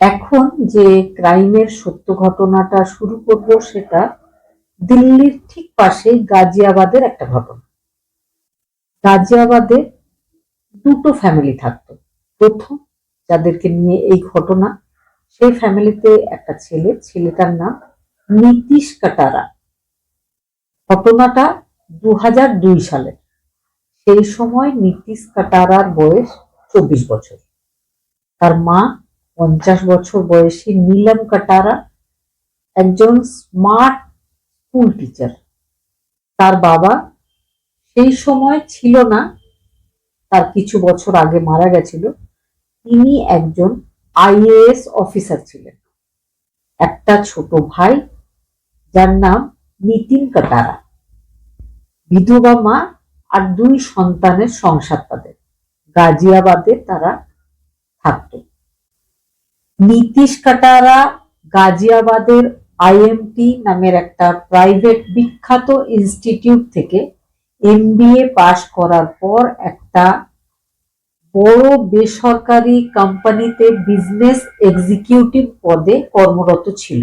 এখন যে ক্রাইমের সত্য ঘটনাটা শুরু করব সেটা দিল্লির ঠিক পাশে গাজিয়াবাদের একটা ঘটনা। গাজিয়াবাদে দুটো ফ্যামিলি থাকতো। প্রথম যাদেরকে নিয়ে এই ঘটনা, সেই ফ্যামিলিতে একটা ছেলে, ছেলেটার নাম নীতিশ কাটারা। ঘটনাটা দু হাজার দুই সালে। সেই সময় নীতিশ কাটারার বয়স চব্বিশ বছর। তার মা পঞ্চাশ বছর বয়সী নীলম কাটারা একজন স্মার্ট স্কুল টিচার। তার বাবা সেই সময় ছিল না, তার কিছু বছর আগে মারা গেছিল। তিনি একজন আইএএস অফিসার ছিলেন। একটা ছোট ভাই যার নাম নিতিন কাটারা। বিধবা মা আর দুই সন্তানের সংসার তাদের। গাজিয়াবাদে তারা থাকত। নীতিশ কাটারা গাজিয়াবাদের আইএমটি নামের একটা প্রাইভেট বিখ্যাত ইনস্টিটিউট থেকে এমবিএ পাশ করার পর একটা বড় বেসরকারি কোম্পানিতে বিজনেস এক্সিকিউটিভ পদে কর্মরত ছিল।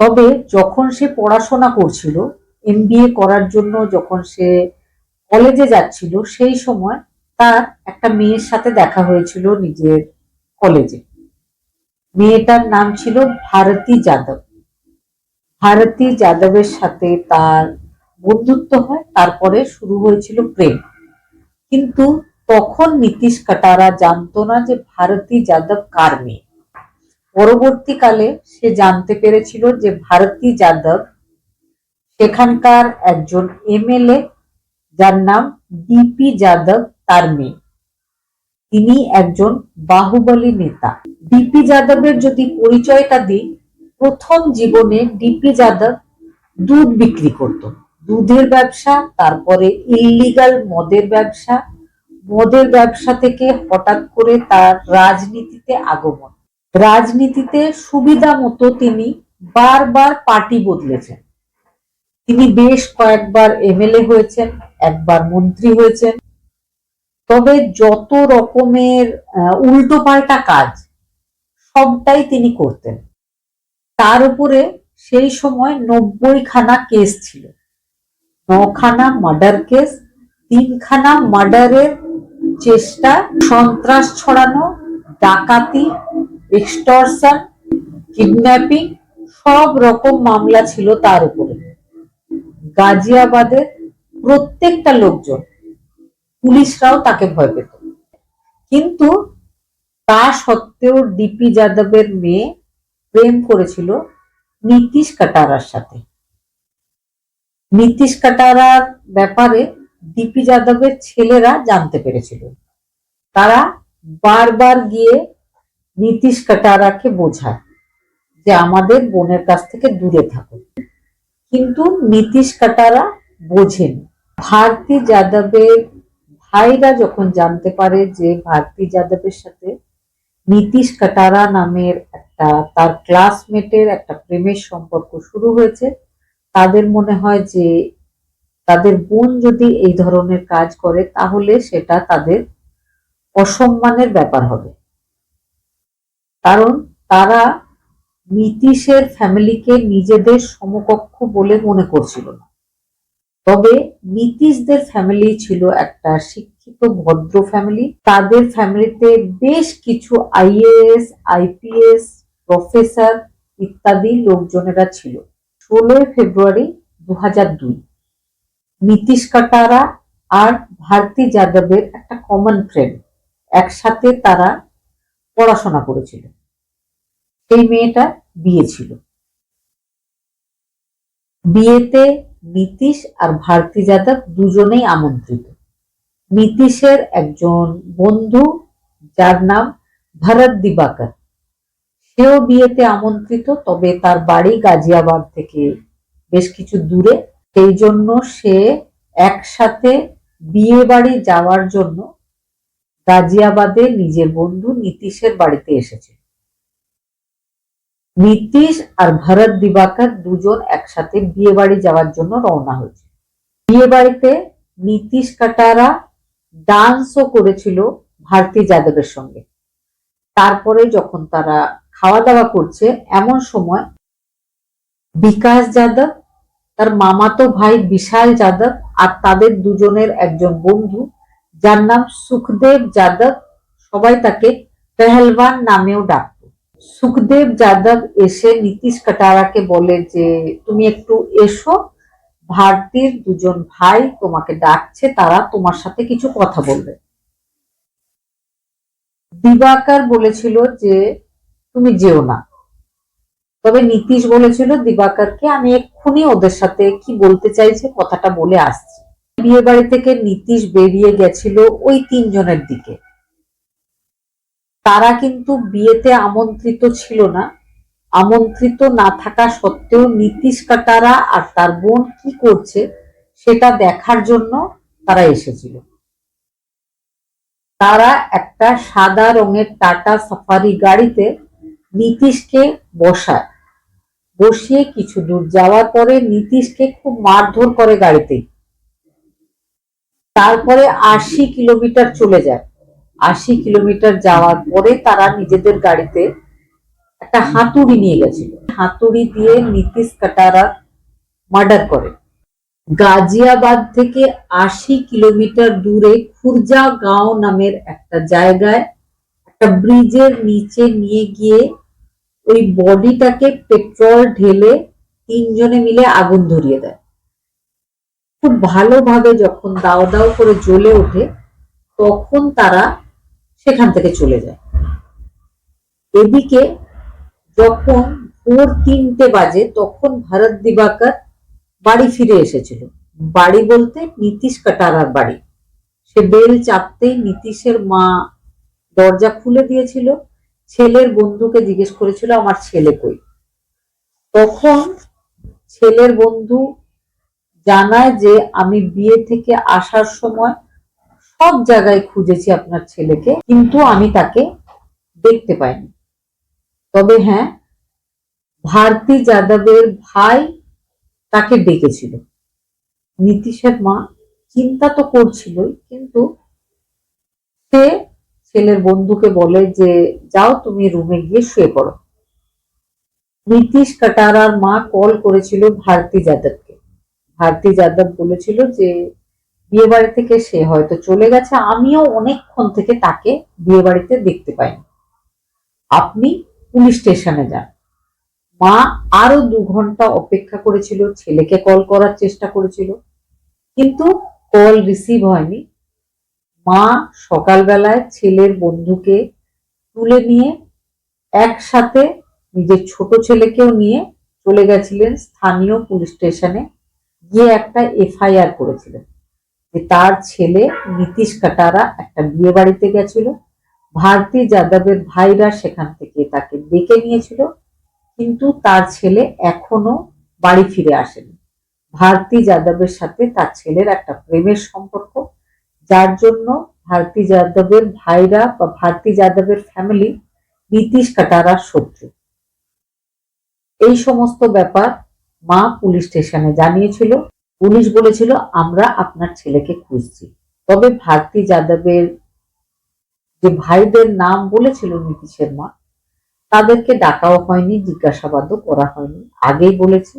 তবে যখন সে পড়াশোনা করছিল এমবিএ করার জন্য যখন সে কলেজে যাচ্ছিল, সেই সময় তার একটা মেয়ের সাথে দেখা হয়েছিল নিজের কলেজে। মেয়েটার নাম ছিল ভারতী যাদব। ভারতী যাদবের সাথে তার বন্ধুত্ব হয়, তারপরে শুরু হয়েছিল প্রেম। কিন্তু তখন নীতিশ কাটারা জানতো না যে ভারতী যাদব কার মেয়ে। পরবর্তীকালে সে জানতে পেরেছিল যে ভারতী যাদব সেখানকার একজন এমএলএ, যার নাম ডিপি যাদব, তার মেয়ে। তিনি একজন বাহুবলী নেতা। ডিপি যাদবের যদি পরিচয়টা দিই, প্রথম জীবনে ডিপি যাদব দুধ বিক্রি করত। দুধের ব্যবসা, তারপরে ইল্লিগাল মদের ব্যবসা মদের ব্যবসা থেকে হঠাৎ করে তার রাজনীতিতে আগমন। রাজনীতিতে সুবিধা মতো তিনি বারবার পার্টি বদলেছেন। তিনি বেশ কয়েকবার এমএলএ হয়েছেন, একবার মন্ত্রী হয়েছেন। তবে যত রকমের উল্টো পাল্টা কাজ সবটাই তিনি করতেন। তার উপরে সেই সময় নব্বই খানা কেস ছিল। নখানা মার্ডার কেস, তিনখানা মার্ডারের চেষ্টা, সন্ত্রাস ছড়ানো, ডাকাতি, এক্সটর্শন, কিডন্যাপিং, সব রকম মামলা ছিল তার উপরে। গাজিয়াবাদের প্রত্যেকটা লোকজন পুলিশরাও তাকে ভয় পেত। কিন্তু তা সত্ত্বেও ডিপি যাদবের মেয়ে প্রেম করেছিল নীতিশ কাটারার সাথে। নীতিশ কাটারার ব্যাপারে ডিপি যাদবের ছেলেরা জানতে পেরেছিল। তারা বারবার গিয়ে নীতিশ কাটারাকে বোঝায় যে আমাদের বোনের কাছ থেকে দূরে থাকো কিন্তু নীতিশ কাটারা বোঝেনি, ভারতী যাদবের ভাইরা যখন জানতে পারে যে ভারতী যাদবের সাথে নীতিশ কাটারা নামের একটা, তার ক্লাসমেটের একটা প্রেমের সম্পর্ক শুরু হয়েছে, তাদের মনে হয় যে তাদের বোন যদি এই ধরনের কাজ করে, তাহলে সেটা তাদের অসম্মানের ব্যাপার হবে। কারণ তারা নীতিশের ফ্যামিলিকে নিজেদের সমকক্ষ বলে মনে করছিল না। তবে নীতিশদের ফ্যামিলি ছিল একটা শিক্ষিত, ভদ্র ফ্যামিলি তাদের ফ্যামিলিতে বেশ কিছু আইএএস আইপিএস প্রফেসর ইত্যাদি লোকজনেরা ছিল। ষোলোই ফেব্রুয়ারি দু হাজার দুই। নীতিশ কাটারা আর ভারতী যাদবের একটা কমন ফ্রেন্ড একসাথে তারা পড়াশোনা করেছিল। সেই মেয়েটা বিয়ে ছিল। বিয়েতে নীতিশ আর ভারতী যাদব দুজনেই আমন্ত্রিত। নীতিশের একজন বন্ধু, যার নাম ভরত দিবাকর। সেও বিয়েতে আমন্ত্রিত, তবে তার বাড়ি গাজিয়াবাদ থেকে বেশ কিছু দূরে। সেই জন্য সে একসাথে বিয়ে বাড়ি যাওয়ার জন্য গাজিয়াবাদে নিজের বন্ধু নীতিশের বাড়িতে এসেছে। নীতিশ আর ভরত দিবাকর দুজন একসাথে বিয়ে বাড়ি যাওয়ার জন্য রওনা হয়েছে। বিয়ে বাড়িতে নীতিশ কাটারা ডান্সও করেছিল ভারতী যাদবের সঙ্গে। তারপরে যখন তারা খাওয়া দাওয়া করছে, এমন সময় বিকাশ যাদব, তার মামাতো ভাই বিশাল যাদব আর তাদের দুজনের একজন বন্ধু যার নাম সুখদেব যাদব, সবাই তাকে পেহলবান নামেও ডাকত। সুখদেব যাদব এসে নীতিশ কাটারাকে বলে যে, তুমি একটু এসো, ভারতীর দুজন ভাই তোমাকে ডাকছে, তারা তোমার সাথে কিছু কথা বলবে। দিবাকর বলেছিল যে, তুমি যেও না। তবে নীতিশ বলেছিল, দিবাকরকে আমি এক্ষুনি ওদের সাথে কি বলতে চাইছে, কথাটা বলে আসছি। বিয়ে বাড়ি থেকে নীতিশ বেরিয়ে গেছিল ওই তিনজনের দিকে। তারা কিন্তু বিয়েতে আমন্ত্রিত ছিল না। আমন্ত্রিত না থাকা সত্ত্বেও নীতিশ কাটারা আর তার বোন কি করছে সেটা দেখার জন্য তারা এসেছিল। তারা একটা সাদা রঙের টাটা সাফারি গাড়িতে নীতিশকে বসায়। বসিয়ে কিছু দূর যাওয়ার পরে নীতিশকে খুব মারধর করে গাড়িতেই। তারপরে আশি কিলোমিটার চলে যায়। আশি কিলোমিটার যাওয়ার পরে তারা নিজেদের গাড়িতে একটা হাতুড়ি নিয়ে গেছিল। হাতুড়ি দিয়ে নীতিশ কাটারা মার্ডার করে। গাজিয়াবাদ থেকে আশি কিলোমিটার দূরে খুরজা গাঁও নামের একটা জায়গায় একটা ব্রিজের নিচে নিয়ে গিয়ে ওই বডিটাকে পেট্রোল ঢেলে তিনজনে মিলে আগুন ধরিয়ে দেয়। খুব ভালোভাবে যখন দাও দাও করে জ্বলে ওঠে, তখন তারা সেখান থেকে চলে যায়। এদিকে যখন ভোর তিনটে বাজে, তখন ভারত দিবাকর বাড়ি ফিরে এসেছিল। বাড়ি বলতে নীতিশ কাটারার বাড়ি। সে বেল চাপতেই নীতিশের মা দরজা খুলে দিয়েছিল। ছেলের বন্ধুকে জিজ্ঞেস করেছিল, আমার ছেলে কই? তখন ছেলের বন্ধু জানায় যে, আমি বিয়ে থেকে আসার সময় সব জায়গায় খুঁজেছি আপনার ছেলেকে, কিন্তু আমি তাকে দেখতে পাইনি। তবে হ্যাঁ ভারতী যাদবের ভাই তাকে ডেকেছিল। নীতিশের মা চিন্তা তো করছিলই, কিন্তু সে ছেলের বন্ধুকে বলে যে, যাও তুমি রুমে গিয়ে শুয়ে পড়ো। নীতিশ কাটারার মা কল করেছিল ভারতী যাদবকে। ভারতী যাদব বলেছিল যে বিয়ে বাড়ি থেকে সে হয়তো চলে গেছে, আমিও অনেকক্ষণ থেকে তাকে বিয়ে বাড়িতে দেখতে পাইনি। আপনি পুলিশ স্টেশনে যান। মা আরও দু ঘণ্টা অপেক্ষা করেছিল, ছেলেকে কল করার চেষ্টা করেছিল, কিন্তু কল রিসিভ হয়নি। মা সকালবেলায় ছেলের বন্ধুকে তুলে নিয়ে একসাথে নিজের ছোট ছেলেকেও নিয়ে চলে গেছিলেন স্থানীয় পুলিশ স্টেশনে, গিয়ে একটা এফআইআর করেছিলেন। তার ছেলে নীতিশ কাটারা একটা বিয়ে বাড়িতে গেছিল। ভারতী যাদবের ভাইরা সেখান থেকে তাকে ডেকে নিয়েছিল। কিন্তু তার ছেলে এখনও বাড়ি ফিরে আসেনি। ভারতী যাদবের সাথে তার ছেলের একটা প্রেমের সম্পর্ক। যার জন্য ভারতী যাদবের ভাইরা বা ভারতী যাদবের ফ্যামিলি নীতিশ কাটারার শত্রু। এই সমস্ত ব্যাপার মা পুলিশ স্টেশনে জানিয়েছিল। পুলিশ বলেছিল, আমরা আপনার ছেলেকে খুঁজছি। তবে ভারতী যাদবের যে ভাইদের নাম বলেছিল নীতিশের মা তাদেরকে ডাকাও হয়নি, জিজ্ঞাসাবাদও করা হয়নি। আগেই বলেছে,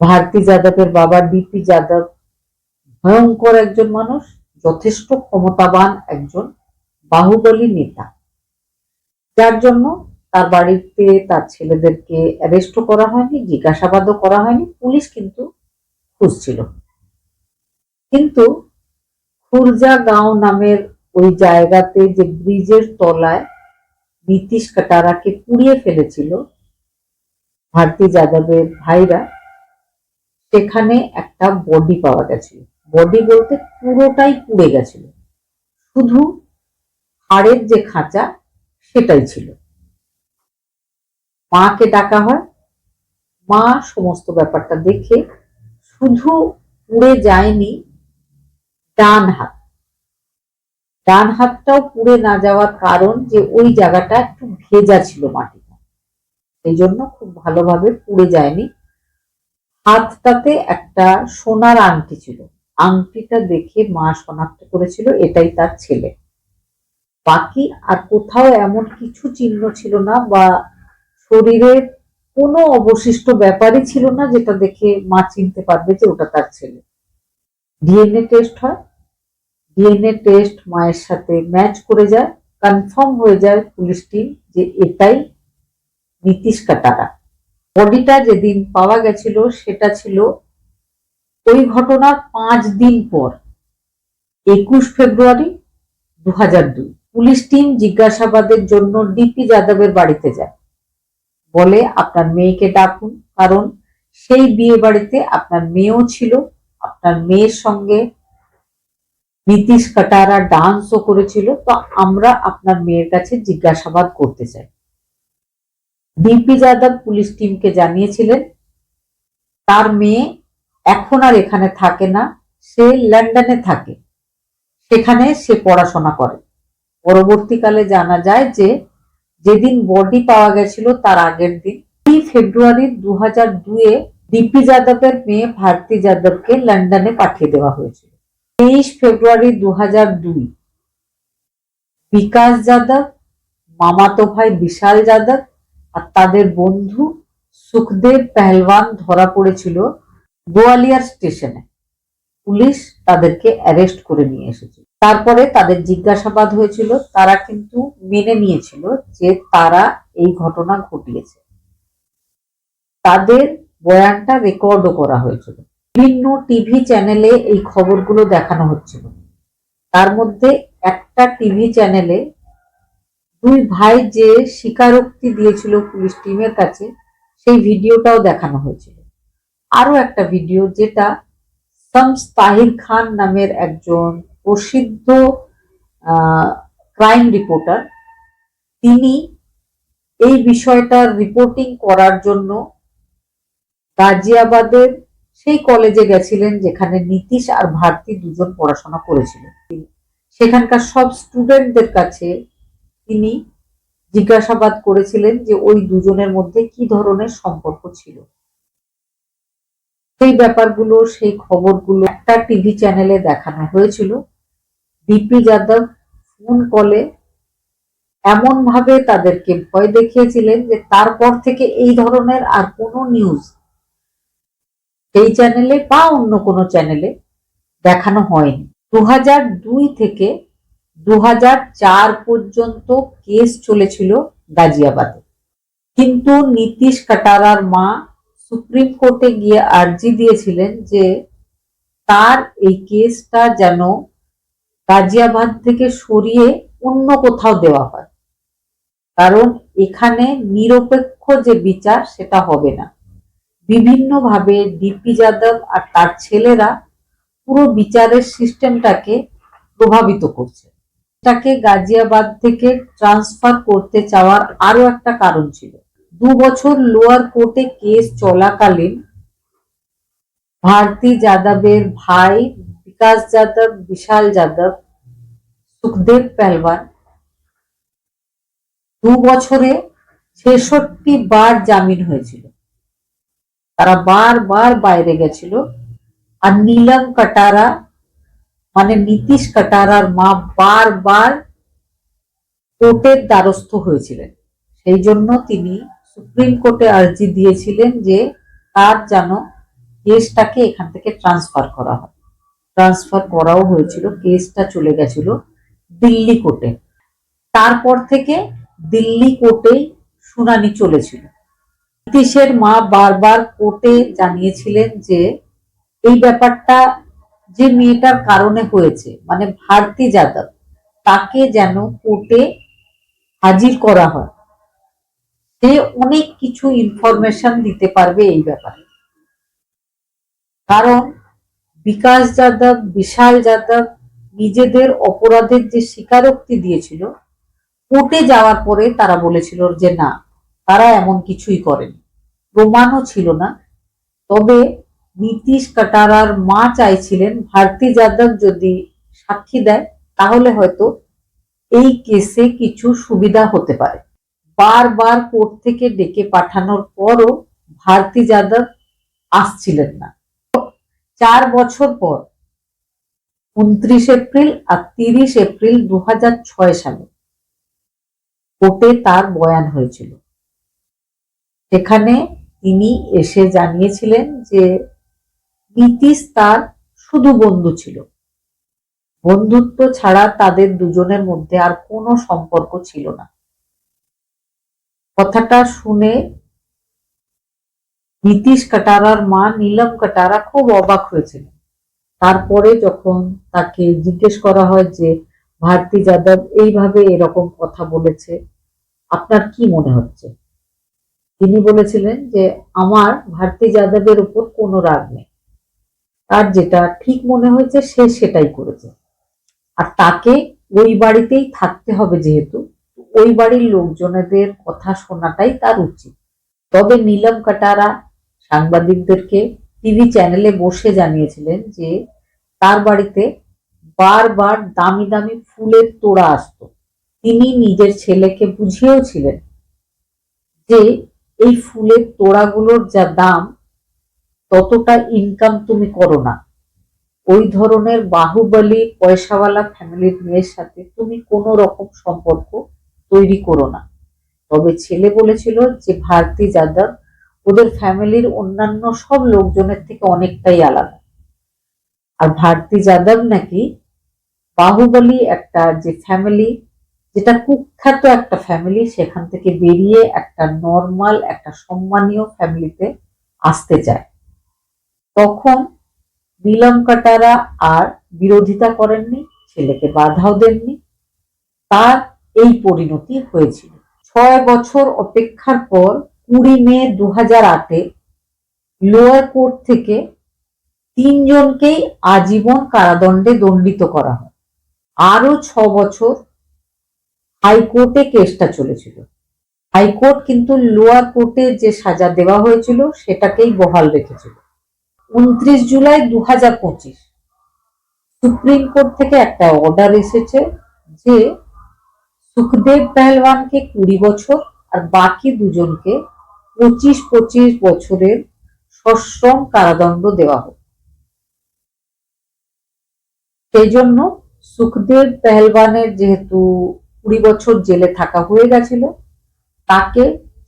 ভারতী যাদবের বাবা ডিপি যাদব ভয়ঙ্কর একজন মানুষ, যথেষ্ট ক্ষমতাবান একজন বাহুবলী নেতা। যার জন্য তার বাড়িতে তার ছেলেদেরকে অ্যারেস্টও করা হয়নি, জিজ্ঞাসাবাদও করা হয়নি, পুলিশ কিন্তু খুঁজছিল। কিন্তু খুরজা গাঁও নামের ওই জায়গাতে যে ব্রিজের তলায় নীতিশ কাটারাকে পুড়িয়ে ফেলেছিল ভারতী যাদবের ভাইরা, সেখানে একটা বডি পাওয়া গেছিল। বডি বলতে পুরোটাই পুড়ে গেছিল। শুধু হাড়ের যে খাঁচা, সেটাই ছিল। মাকে ডাকা হয়। মা সমস্ত ব্যাপারটা দেখে শুধু পুড়ে যায়নি, ডান হাত। ডান হাতটাও পুড়ে না যাওয়ার কারণ যে ওই জায়গাটা একটু ভেজা ছিল মাটিটা সেই জন্য খুব ভালোভাবে পুড়ে যায়নি। হাতটাতে একটা সোনার আংটি ছিল। আংটিটা দেখে মা শনাক্ত করেছিল, এটাই তার ছেলে। বাকি আর কোথাও এমন কিছু চিহ্ন ছিল না বা শরীরের কোনো অবশিষ্ট ব্যাপারই ছিল না যেটা দেখে মা চিনতে পারবে যে ওটা তার ছেলে। ডিএনএ টেস্ট হয়, ডিএনএ টেস্ট মায়ের সাথে ম্যাচ করে যায়, কনফার্ম হয়ে যায় পুলিশ টিম যে এটাই নীতিশ কাটারা। বডিটা যেদিন পাওয়া গেছিল সেটা ছিল ওই ঘটনার পাঁচ দিন পর, একুশ ফেব্রুয়ারি দু পুলিশ টিম জিজ্ঞাসাবাদের জন্য ডিপি যাদবের বাড়িতে যায়। বলে আপনার মেয়েকে ডাকুন। কারণ সেই বিয়ে বাড়িতে আপনার মেয়েও ছিল, আপনার মেয়ের সঙ্গে নীতিশ কাটারা ডান্সও করেছিল। তো আমরা আপনার মেয়ের কাছে জিজ্ঞাসাবাদ করতে চাই। ডিপি যাদব পুলিশ টিমকে জানিয়েছিলেন, তার মেয়ে এখন আর এখানে থাকে না, সে লন্ডনে থাকে। সেখানে সে পড়াশোনা করে। পরবর্তীকালে জানা যায় যে যেদিন বডি পাওয়া গেছিল তার আগের দিন। দুই ফেব্রুয়ারি দু হাজার দুয়ে ডিপি যাদবের মেয়ে ভারতী যাদবকে লন্ডনে পাঠিয়ে দেওয়া হয়েছিল। তেইশ ফেব্রুয়ারি দু হাজার দুই, বিকাশ যাদব, মামাতো ভাই বিশাল যাদব আর তাদের বন্ধু সুখদেব পেহলওয়ান ধরা পড়েছিল গোয়ালিয়ার স্টেশনে। পুলিশ তাদেরকে অ্যারেস্ট করে নিয়ে এসেছিল। তারপরে তাদের জিজ্ঞাসাবাদ হয়েছিল, তারা কিন্তু মেনে নিয়েছিল যে তারা এই ঘটনা ঘটিয়েছে। তাদের বয়ানটা রেকর্ডও করা হয়েছিল। বিভিন্ন টিভি চ্যানেলে এই খবরগুলো দেখানো হচ্ছিল। তার মধ্যে একটা টিভি চ্যানেলে দুই ভাই যে স্বীকারোক্তি দিয়েছিল পুলিশ টিমের কাছে, সেই ভিডিওটাও দেখানো হয়েছিল। আরও একটা ভিডিও যেটা শামস তাহির খান নামের একজন প্রসিদ্ধ ক্রাইম রিপোর্টার তিনি এই বিষয়টার রিপোর্টিং করার জন্য গাজিয়াবাদের সেই কলেজে গেছিলেন যেখানে নীতিশ আর ভারতী দুজন পড়াশোনা করেছিল সেখানকার সব স্টুডেন্টদের কাছে তিনি জিজ্ঞাসাবাদ করেছিলেন যে ওই দুজনের মধ্যে কি ধরনের সম্পর্ক ছিল। সেই ব্যাপারগুলো, সেই খবরগুলো একটা টিভি চ্যানেলে দেখানো হয়েছিল। ডিপি যাদব ফোন কলে এমন ভাবে তাদেরকে ভয় দেখিয়েছিলেন যে তারপর থেকে এই ধরনের আর কোনো নিউজ এই চ্যানেলে বা অন্য কোনো চ্যানেলে দেখানো হয়নি। দু হাজার দুই থেকে দু চার পর্যন্ত কেস চলেছিল গাজিয়াবাদে। কিন্তু নীতিশ কাটারার মা সুপ্রিম কোর্টে গিয়ে আর্জি দিয়েছিলেন যে তার এই কেসটা যেন গাজিয়াবাদ থেকে সরিয়ে অন্য কোথাও দেওয়া হয়। কারণ এখানে নিরপেক্ষ যে বিচার, সেটা হবে না। বিভিন্নভাবে ডিপি যাদব আর তার ছেলেরা পুরো বিচারের সিস্টেমটাকে প্রভাবিত করছে। এটাকে গাজিয়াবাদ থেকে ট্রান্সফার করতে চাওয়ার আরও একটা কারণ ছিল। দু বছর লোয়ার কোর্টে কেস চলাকালীন ভারতী যাদবের ভাই বিকাশ যাদব, বিশাল যাদব সুখদেব পেহলওয়ান দু বছরে ছেষট্টি বার জামিন হয়েছিল। তারা বারবার বাইরে গেছিল। আর নীলম কাটারা মানে নীতিশ কাটারার মা বারবার কোর্টের দ্বারস্থ হয়েছিলেন। সেই জন্য তিনি সুপ্রিম কোর্টে আর্জি দিয়েছিলেন যে তার যেন কেসটাকে এখান থেকে ট্রান্সফার করা হয়। ট্রান্সফার করাও হয়েছিল, কেসটা চলে গেছিল। দিল্লি কোর্টে। তারপর থেকে দিল্লি কোর্টেই শুনানি চলেছিল। নীতিশের মা বারবার কোর্টে জানিয়েছিলেন যে, এই ব্যাপারটা যে মেয়েটার কারণে হয়েছে মানে ভারতী যাদব, তাকে যেন কোর্টে হাজির করা হয়। সে অনেক কিছু ইনফরমেশন দিতে পারবে এই ব্যাপারে। কারণ বিকাশ যাদব, বিশাল যাদব নিজেদের অপরাধের যে স্বীকারোক্তি দিয়েছিল, কোর্টে যাওয়ার পরে তারা বলেছিল যে না, তারা এমন কিছুই করেনি। প্রমাণও ছিল না। তবে নীতিশ কাটারার মা চাইছিলেন, ভারতী যাদব যদি সাক্ষী দেয়, তাহলে হয়তো এই কেসে কিছু সুবিধা হতে পারে। বারবার কোর্ট থেকে ডেকে পাঠানোর পরও ভারতী যাদব আসছিলেন না। চার বছর পর উনত্রিশ এপ্রিল আর তিরিশ এপ্রিল দু হাজার ছয় সালে। কোর্টে তার বয়ান হয়েছিল। সেখানে তিনি এসে জানিয়েছিলেন যে নীতিশ তার শুধু বন্ধু ছিল। বন্ধুত্ব ছাড়া তাদের দুজনের মধ্যে আর কোনো সম্পর্ক ছিল না। কথাটা শুনে নীতিশ কাটারার মা নীলম কাটারা খুব অবাক হয়েছিলেন। তারপরে যখন তাকে জিজ্ঞেস করা হয় যে, ভারতী যাদব এইভাবে এরকম কথা বলেছে, আপনার কি মনে হচ্ছে? তিনি বলেছিলেন যে, আমার ভারতী যাদবের উপর কোনো রাগ নেই। তার যেটা ঠিক মনে হয়েছে, সে সেটাই করেছে। আর তাকে ওই বাড়িতেই থাকতে হবে যেহেতু, ওই বাড়ির লোকজনেদের কথা শোনাটাই তার উচিত। তবে নীলম কাটারা সাংবাদিকদেরকে টিভি চ্যানেলে বসে জানিয়েছিলেন যে তার বাড়িতে বারবার দামি দামি ফুলের তোড়া আসতো। তিনি নিজের ছেলেকে বুঝিয়েওছিলেন যে এই ফুলের তোড়াগুলোর যা দাম, ততটা ইনকাম তুমি করো না। ওই ধরনের বাহুবলী পয়সাওয়ালা ফ্যামিলির মেয়ের সাথে তুমি কোনো রকম সম্পর্ক তৈরি করো না। তবে ছেলে বলেছিল যে ভারতী যাদব ওদের ফ্যামিলির অন্যান্য সব লোকজনের থেকে অনেকটাই আলাদা। আর ভারতী যাদব নাকি বাহুবলী একটা যে ফ্যামিলি যেটা কুখ্যাত একটা ফ্যামিলি সেখান থেকে বেরিয়ে একটা নর্মাল একটা সম্মানীয় ফ্যামিলিতে আসতে চায়। তখন নীলম কাটারা আর বিরোধিতা করেননি, ছেলেকে বাধাও দেননি। তার এই পরিণতি হয়েছিল। ছয় বছর অপেক্ষার পর কুড়ি মে দু হাজার আটে লোয়ার কোর্ট থেকে তিনজনকেই আজীবন কারাদণ্ডে দণ্ডিত করা হয়। আরও ছ বছর হাইকোর্টে কেসটা চলেছিল। হাইকোর্ট কিন্তু লোয়ার কোর্টে যে সাজা দেওয়া হয়েছিল, সেটাকেই বহাল রেখেছিল। উনত্রিশ জুলাই দু হাজার পঁচিশ সুপ্রিম কোর্ট থেকে একটা অর্ডার এসেছে যে সুখদেব পেহলওয়ানকে কুড়ি বছর আর বাকি দুজনকে পঁচিশ পঁচিশ বছরের সশ্রম কারাদণ্ড দেওয়া হোক। সেই জন্য সুখদেব পেহলওয়ানের যেহেতু কুড়ি বছর জেলে থাকা হয়ে গেছিল, তাকে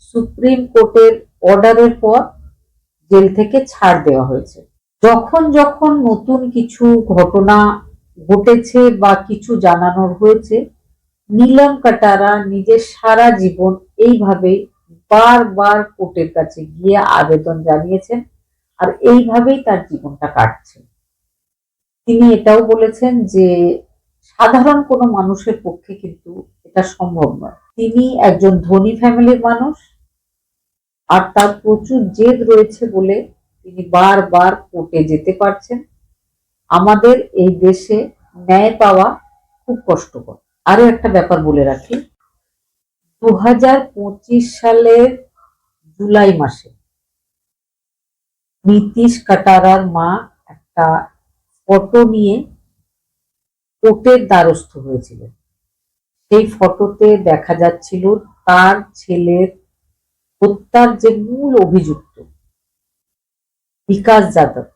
সুপ্রিম কোর্টের অর্ডারের পর জেল থেকে ছাড় দেওয়া হয়েছে। যখন যখন নতুন কিছু ঘটনা ঘটেছে বা কিছু জানানোর হয়েছে, নীলম কাটারা নিজের সারা জীবন এইভাবে বারবার কোর্টের কাছে গিয়ে আবেদন জানিয়েছেন আর এইভাবেই তার জীবনটা কাটছে। তিনি এটাও বলেছেন যে সাধারণ কোনো মানুষের পক্ষে কিন্তু এটা সম্ভব নয়। তিনি একজন ধনী ফ্যামিলির মানুষ আর তার প্রচুর জেদ রয়েছে বলে তিনি বারবার কোর্টে যেতে পারছেন। আমাদের এই দেশে ন্যায় পাওয়া খুব কষ্টকর। আরও একটা ব্যাপার বলে রাখি দু হাজার পঁচিশ সালের জুলাই মাসে নীতিশ কাটারার মা একটা ফটো নিয়ে কোর্টের দ্বারস্থ হয়েছিলেন সেই ফটোতে দেখা যাচ্ছিল তার ছেলের হত্যার যে মূল অভিযুক্ত, বিকাশ যাদব।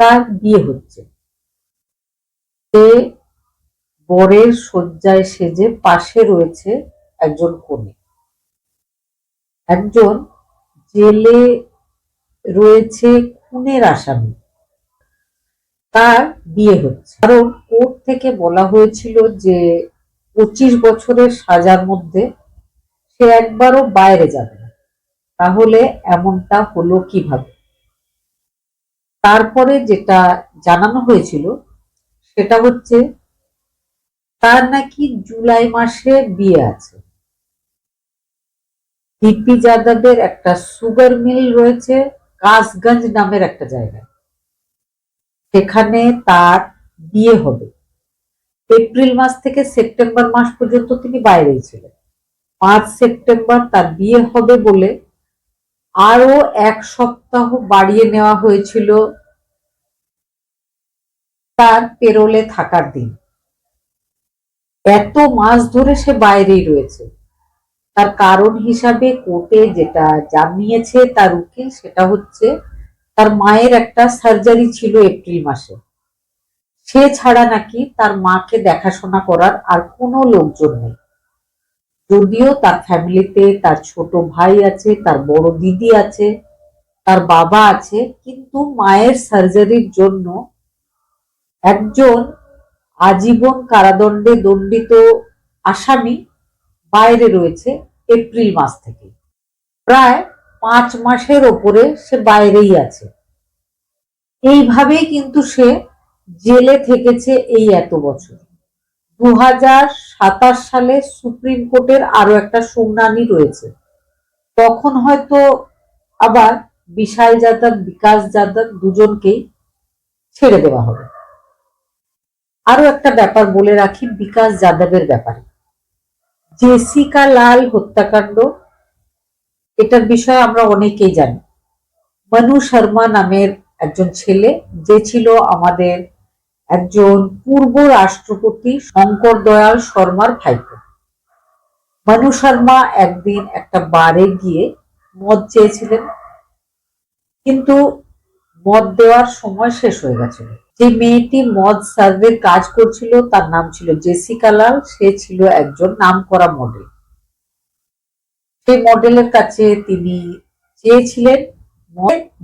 তার বিয়ে হচ্ছে। সে বরের শয্যায় সেজে পাশে রয়েছে একজন কনে একজন জেলে রয়েছে খুনের আসামি। তার বিয়ে হচ্ছে কারণ কোর্ট থেকে বলা হয়েছিল যে পঁচিশ বছরের সাজার মধ্যে সে একবারও বাইরে যাবে না। তাহলে এমনটা হলো কীভাবে? তারপরে যেটা জানানো হয়েছিল সেটা হচ্ছে, তার নাকি জুলাই মাসে বিয়ে আছে। ডিপি যাদবের একটা সুগার মিল রয়েছে কাসগঞ্জ নামের একটা জায়গায়। সেখানে তার বিয়ে হবে। এপ্রিল মাস থেকে সেপ্টেম্বর মাস পর্যন্ত তিনি বাইরেই ছিলেন। পাঁচ সেপ্টেম্বর তার বিয়ে হবে বলে আরও এক সপ্তাহ বাড়িয়ে নেওয়া হয়েছিল তার পেরোলে থাকার দিন। এত মাস ধরে সে বাইরেই রয়েছে। তার কারণ হিসাবে কোর্টে যেটা জানিয়েছে তার উকিল সেটা হচ্ছে তার মায়ের একটা সার্জারি ছিল এপ্রিল মাসে। সে ছাড়া নাকি তার মাকে দেখাশোনা করার আর কোনো লোকজন নেই। যদিও তার ফ্যামিলিতে তার ছোট ভাই আছে, তার বড় দিদি আছে, তার বাবা আছে, কিন্তু মায়ের সার্জারির জন্য একজন আজীবন কারাদণ্ডে দণ্ডিত আসামি বাইরে রয়েছে এপ্রিল মাস থেকে। প্রায় পাঁচ মাসের ওপরে সে বাইরেই আছে। এইভাবেই কিন্তু সে জেলে থেকেছে এই এত বছর। দু সালে সুপ্রিম কোর্টের আরও একটা শুনানি রয়েছে। তখন হয়তো আবার বিশাল যাদব বিকাশ যাদব দুজনকেই ছেড়ে দেওয়া হবে। আরও একটা ব্যাপার বলে রাখি, বিকাশ যাদবের ব্যাপারে। জেসিকা লাল হত্যাকাণ্ড এটার বিষয়ে আমরা অনেকেই জানি। মনু শর্মা নামের একজন ছেলে, যে ছিল আমাদের একজন পূর্ব রাষ্ট্রপতি শঙ্কর দয়াল শর্মার ভাইপো। মনু শর্মা একদিন একটা বারে গিয়ে মদ চেয়েছিলেন, কিন্তু মদ দেওয়ার সময় শেষ হয়ে গেছিল। যে মেয়েটি মদ সার্ভের কাজ করছিল, তার নাম ছিল জেসিকা লাল, সে ছিল একজন নামকরা মডেল সেই মডেলের কাছে তিনি চেয়েছিলেন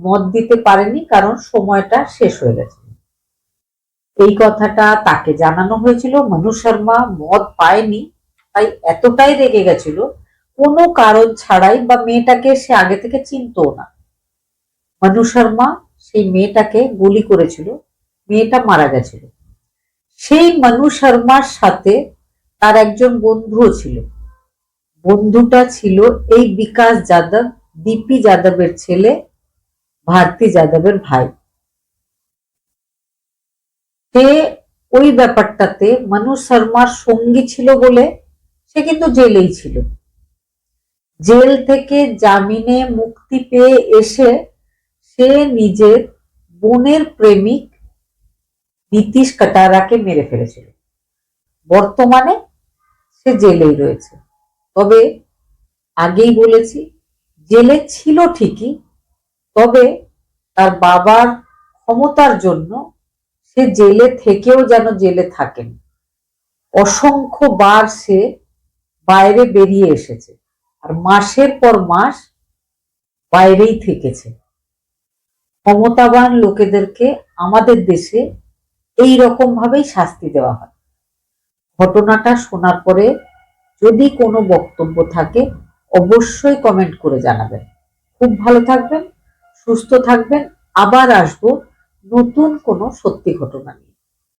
মদ দিতে পারেনি কারণ সময়টা শেষ হয়ে গেছে। এই কথাটা তাকে জানানো হয়েছিল, মনু শর্মা মদ পায়নি, তাই এতটাই রেগে গেছিল, কোনো কারণ ছাড়াই বা মেয়েটাকে সে আগে থেকে চিনতো না। মনু শর্মা সেই মেয়েটাকে গুলি করেছিল, মেয়েটা মারা গেছিল। সেই মনু শর্মার সাথে তার একজন বন্ধুও ছিল। বন্ধুটা ছিল এই বিকাশ যাদব, দীপি যাদবের ছেলে, ভারতী যাদবের ভাই। সে ওই ব্যাপারটাতে মনু শর্মার সঙ্গী ছিল বলে সে কিন্তু জেলেই ছিল। জেল থেকে জামিনে মুক্তি পেয়ে এসে সে নিজের বোনের প্রেমিক নীতিশ কাটারাকে মেরে ফেলেছিল। বর্তমানে সে জেলেই রয়েছে। তবে আগেই বলেছি, জেলে ছিল ঠিকই, তবে তার বাবার ক্ষমতার জন্য সে জেলে থেকেও যেন জেলে থাকেন। অসংখ্য বার সে বাইরে বেরিয়ে এসেছে আর মাসের পর মাস বাইরেই থেকেছে। ক্ষমতাবান লোকেদেরকে আমাদের দেশে এই রকম ভাবেই শাস্তি দেওয়া হয়। ঘটনাটা শোনার পরে যদি কোনো বক্তব্য থাকে, অবশ্যই কমেন্ট করে জানাবেন। খুব ভালো থাকবেন, সুস্থ থাকবেন, আবার আসব নতুন কোনো সত্যি ঘটনা নিয়ে।